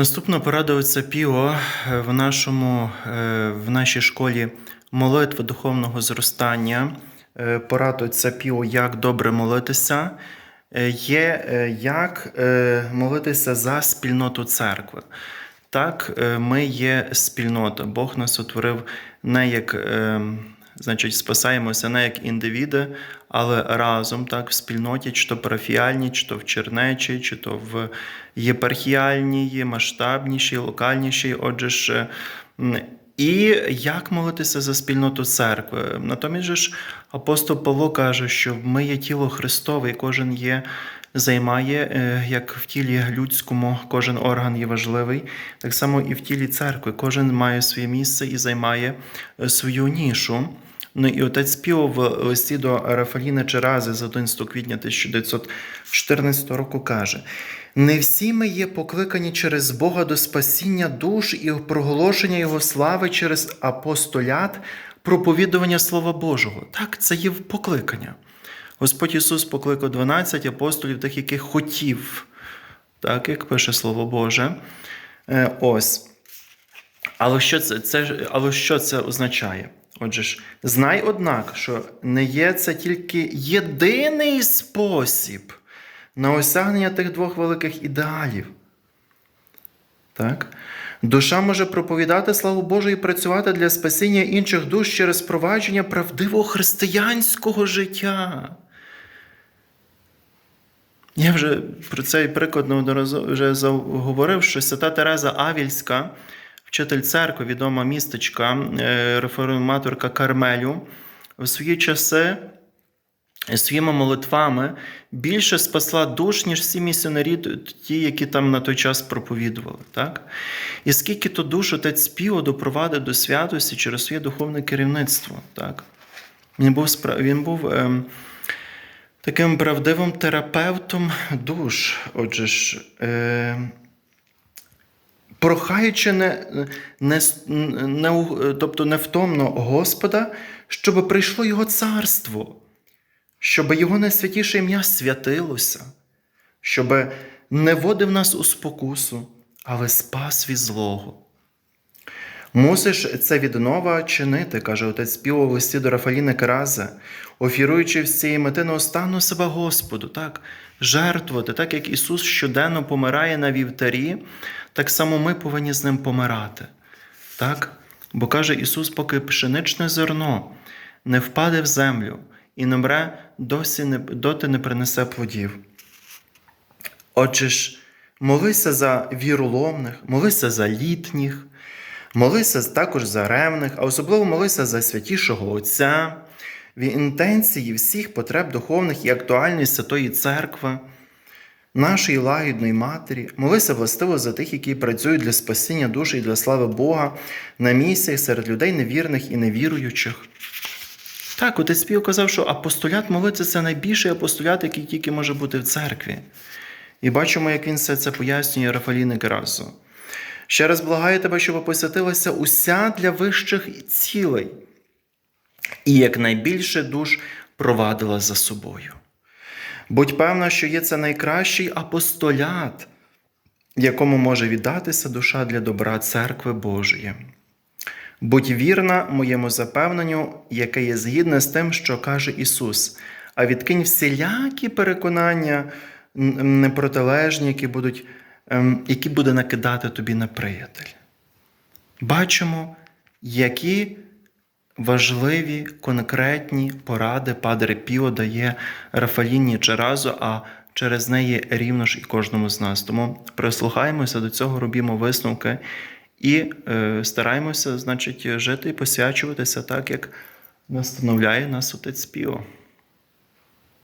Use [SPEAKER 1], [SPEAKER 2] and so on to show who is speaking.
[SPEAKER 1] Наступно порадується Піо е, в, нашому, е, в нашій школі молитви духовного зростання. Е, Порадується Піо, як добре молитися. Є як молитися за спільноту церкви. Так, ми є спільнота. Бог нас утворив не як, е, значить, спасаємося не як індивіди, але разом, так, в спільноті, чи то парафіальній, чи то в чернечі, чи то в єпархіальній, масштабнішій, локальнішій. Отже ж. І як молитися за спільноту церкви? Натомість же ж апостол Павло каже, що ми є тіло Христове, і кожен є, займає, е, як в тілі людському, кожен орган є важливий, так само і в тілі церкви. Кожен має своє місце і займає е, свою нішу. Ну і отець Піо в листі до Рафаліна Черази з 11 квітня 1914 року каже: не всі ми є покликані через Бога до спасіння душ і проголошення Його слави через апостолят, проповідування Слова Божого. Так, це є покликання. Господь Ісус покликав 12 апостолів, тих, яких хотів, так як пише Слово Боже. Е, Ось. Але що це, це, але що це означає? Отже ж, знай, однак, що не є це тільки єдиний спосіб на осягнення тих двох великих ідеалів. Так? Душа може проповідати славу Божу і працювати для спасіння інших душ через впровадження правдивого християнського життя. Я вже про цей приклад вже говорив, що свята Тереза Авільська, вчитель церкви, відома містечка, е, реформаторка Кармелю, в свої часи своїми молитвами більше спасла душ, ніж всі місіонарі, ті, які там на той час проповідували. Так? І скільки то душ отець Піо допровадив до святості через своє духовне керівництво. Так? Він був, він був ем, таким правдивим терапевтом душ. Отже ж, е, прохаючи не, не, не, тобто невтомно Господа, щоб прийшло Його царство, щоб Його найсвятіше ім'я святилося, щоб не водив нас у спокусу, але спас від злого. Мусиш це віднова чинити, каже отець Піо в листі до Рафаліни Карази, офіруючи з цієї мети неостанно себе Господу, так, жертвувати, так як Ісус щоденно помирає на вівтарі, так само ми повинні з ним помирати. Так? Бо каже Ісус, поки пшеничне зерно не впаде в землю і не мре, досі не, доти не принесе плодів. Отже ж, молися за віроломних, молися за літніх, молися також за ревних, а особливо молися за святішого Отця, в інтенції всіх потреб духовних і актуальної Святої Церкви, нашої лагідної Матері, молися властиво за тих, які працюють для спасіння душі і для слави Бога на місіях серед людей невірних і невіруючих. Так, отець Піо казав, що апостолят молитися це найбільший апостолят, який тільки може бути в церкві. І бачимо, як він все це пояснює Рафаліни Керасу. Ще раз благаю тебе, щоб посвятилася уся для вищих цілей, і якнайбільше душ провадила за собою. Будь певна, що є це найкращий апостолят, якому може віддатися душа для добра церкви Божої. Будь вірна моєму запевненню, яке є згідне з тим, що каже Ісус, а відкинь всілякі переконання непротилежні, які, будуть, ем, які буде накидати тобі неприятель. Бачимо, які важливі конкретні поради Падре Піо дає Рафаліні Черазу, а через неї рівно ж і кожному з нас. Тому прислухаємося до цього, робімо висновки і е, стараємося, значить, жити і посвячуватися так, як настановляє нас отець Піо.